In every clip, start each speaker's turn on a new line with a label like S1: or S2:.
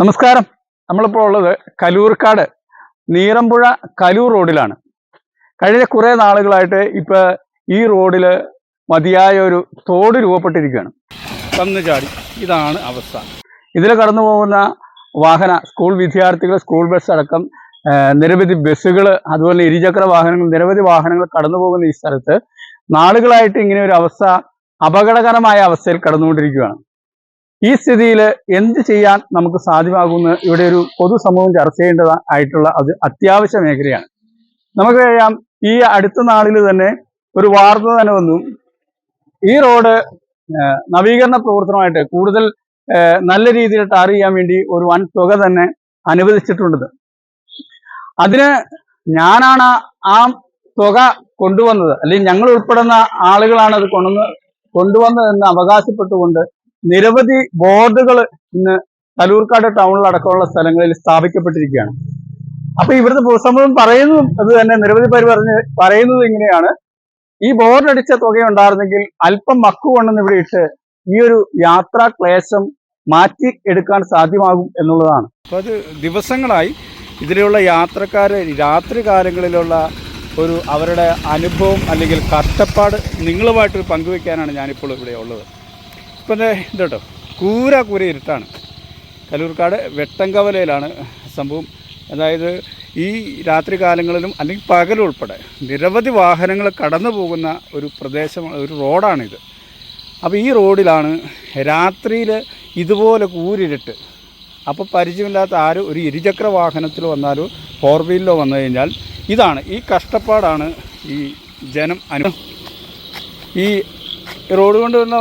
S1: നമസ്കാരം. നമ്മളിപ്പോൾ ഉള്ളത് കലൂർക്കാട് നീറമ്പുഴ കലൂർ റോഡിലാണ്. കഴിഞ്ഞ കുറേ നാളുകളായിട്ട് ഇപ്പം ഈ റോഡിൽ മതിയായ ഒരു തോട് രൂപപ്പെട്ടിരിക്കുകയാണ്. കന്നു ചാടി. ഇതാണ് അവസ്ഥ. ഇതിൽ കടന്നു പോകുന്ന വാഹന സ്കൂൾ വിദ്യാർത്ഥികൾ സ്കൂൾ ബസ് അടക്കം നിരവധി ബസ്സുകൾ അതുപോലെ ഇരുചക്ര വാഹനങ്ങൾ നിരവധി വാഹനങ്ങൾ കടന്നു പോകുന്ന ഈ സ്ഥലത്ത് നാളുകളായിട്ട് ഇങ്ങനെ ഒരു അവസ്ഥ അപകടകരമായ അവസ്ഥയിൽ കടന്നുകൊണ്ടിരിക്കുകയാണ്. ഈ സ്ഥിതിയിൽ എന്ത് ചെയ്യാൻ നമുക്ക് സാധ്യമാകുമെന്ന് ഇവിടെ ഒരു പൊതുസമൂഹം ചർച്ച ചെയ്യേണ്ടത് ആയിട്ടുള്ള അത് അത്യാവശ്യ മേഖലയാണ്. നമുക്കറിയാം ഈ അടുത്ത നാളിൽ തന്നെ ഒരു വാർത്ത തന്നെ വന്നു. ഈ റോഡ് നവീകരണ പ്രവർത്തനമായിട്ട് കൂടുതൽ നല്ല രീതിയിൽ ടാർ ചെയ്യാൻ വേണ്ടി ഒരു വൻ തുക തന്നെ അനുവദിച്ചിട്ടുണ്ട്. അതിന് ഞാനാണ് ആ തുക കൊണ്ടുവന്നത്. അല്ലെങ്കിൽ ഞങ്ങൾ ഉൾപ്പെടുന്ന ആളുകളാണ് അത് കൊണ്ടുവന്ന് കൊണ്ടുവന്നതെന്ന് അവകാശപ്പെട്ടുകൊണ്ട് നിരവധി ബോർഡുകൾ ഇന്ന് കലൂർക്കാട് ടൗണിലടക്കമുള്ള സ്ഥലങ്ങളിൽ സ്ഥാപിക്കപ്പെട്ടിരിക്കുകയാണ്. അപ്പൊ ഇവിടുത്തെ പൊതുസമൂഹം പറയുന്നതും അത് തന്നെ നിരവധി പേര് പറഞ്ഞ് പറയുന്നത് ഇങ്ങനെയാണ്. ഈ ബോർഡടിച്ച തുക ഉണ്ടായിരുന്നെങ്കിൽ അല്പം മക്കു കൊണ്ടെന്ന് ഇവിടെ ഇട്ട് ഈ ഒരു യാത്രാ ക്ലേശം മാറ്റി എടുക്കാൻ സാധ്യമാകും എന്നുള്ളതാണ്. അപ്പോൾ അത് ദിവസങ്ങളായി ഇതിലുള്ള യാത്രക്കാർ രാത്രി കാലങ്ങളിലുള്ള ഒരു അവരുടെ അനുഭവം അല്ലെങ്കിൽ കഷ്ടപ്പാട് നിങ്ങളുമായിട്ട് പങ്കുവെക്കാനാണ് ഞാനിപ്പോൾ ഇവിടെ ഉള്ളത്. ഇപ്പം ദേ ഇത് കേട്ടോ കൂര കൂര ഇരുട്ടാണ്. കലൂർക്കാട് വെട്ടങ്കവലയിലാണ് സംഭവം. അതായത് ഈ രാത്രി കാലങ്ങളിലും അല്ലെങ്കിൽ പകലുൾപ്പെടെ നിരവധി വാഹനങ്ങൾ കടന്നു പോകുന്ന ഒരു പ്രദേശം ഒരു റോഡാണിത്. അപ്പോൾ ഈ റോഡിലാണ് രാത്രിയിൽ ഇതുപോലെ കൂരിരുട്ട്. അപ്പോൾ പരിചയമില്ലാത്ത ആരും ഒരു ഇരുചക്ര വാഹനത്തിൽ വന്നാലോ ഫോർ വീലിലോ വന്നു കഴിഞ്ഞാൽ ഇതാണ് ഈ കഷ്ടപ്പാടാണ് ഈ ജനം അനു ഈ റോഡ് കൊണ്ട് വന്ന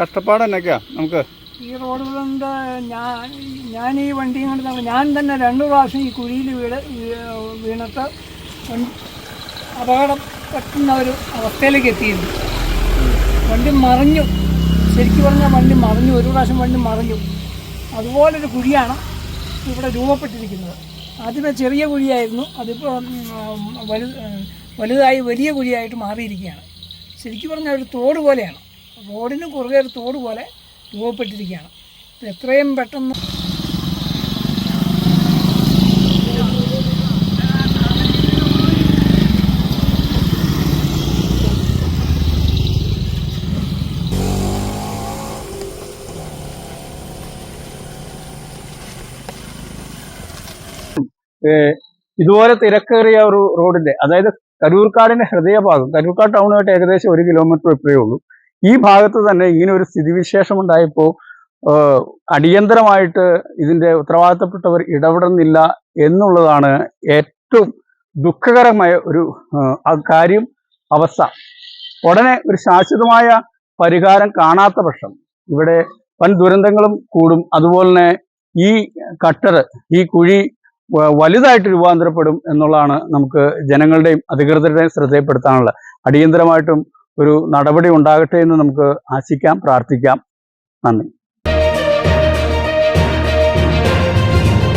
S1: കഷ്ടപ്പാട് എന്നൊക്കെയാണ് നമുക്ക്?
S2: ഈ റോഡ് ഞാൻ ഞാൻ ഈ വണ്ടി കൊണ്ട് ഞാൻ തന്നെ രണ്ടു പ്രാവശ്യം ഈ കുഴിയിൽ വീട് വീണത്ത് അപകടം പറ്റുന്ന ഒരു അവസ്ഥയിലേക്ക് എത്തിയിരുന്നു. വണ്ടി മറിഞ്ഞു. ശരിക്കും പറഞ്ഞാൽ വണ്ടി മറിഞ്ഞു. ഒരു പ്രാവശ്യം വണ്ടി മറിഞ്ഞു. അതുപോലൊരു കുഴിയാണ് ഇവിടെ രൂപപ്പെട്ടിരിക്കുന്നത്. ആദ്യമേ ചെറിയ കുഴിയായിരുന്നു. അതിപ്പോൾ വലു വലുതായി വലിയ കുഴിയായിട്ട് മാറിയിരിക്കുകയാണ്. ശരിക്കും പറഞ്ഞാൽ ഒരു തോട് പോലെയാണ്. റോഡിന് കുറുകെ ഒരു തോട് പോലെ രൂപപ്പെട്ടിരിക്കുകയാണ്. എത്രയും പെട്ടെന്ന്
S1: ഇതുപോലെ തിരക്കേറിയ ഒരു റോഡിന്റെ അതായത് കരൂർക്കാടിന്റെ ഹൃദയഭാഗം കരൂർക്കാട് ടൗണായിട്ട് ഏകദേശം ഒരു കിലോമീറ്റർ ഇപ്പോഴേ ഉള്ളൂ. ഈ ഭാഗത്ത് തന്നെ ഇങ്ങനെ ഒരു സ്ഥിതിവിശേഷം ഉണ്ടായപ്പോൾ അടിയന്തരമായിട്ട് ഇതിന്റെ ഉത്തരവാദിത്തപ്പെട്ടവർ ഇടപെടുന്നില്ല എന്നുള്ളതാണ് ഏറ്റവും ദുഃഖകരമായ ഒരു കാര്യം അവസ്ഥ. ഉടനെ ഒരു ശാശ്വതമായ പരിഹാരം കാണാത്ത പക്ഷം ഇവിടെ വൻ ദുരന്തങ്ങളും കൂടും. അതുപോലെ തന്നെ ഈ കട്ടർ ഈ കുഴി വലുതായിട്ട് രൂപാന്തരപ്പെടും എന്നുള്ളതാണ് നമുക്ക് ജനങ്ങളുടെയും അധികൃതരുടെയും ശ്രദ്ധയിൽപ്പെടുത്താനുള്ള അടിയന്തരമായിട്ടും ഒരു നടപടി ഉണ്ടാകട്ടെ എന്ന് നമുക്ക് ആശിക്കാം പ്രാർത്ഥിക്കാം. നന്ദി.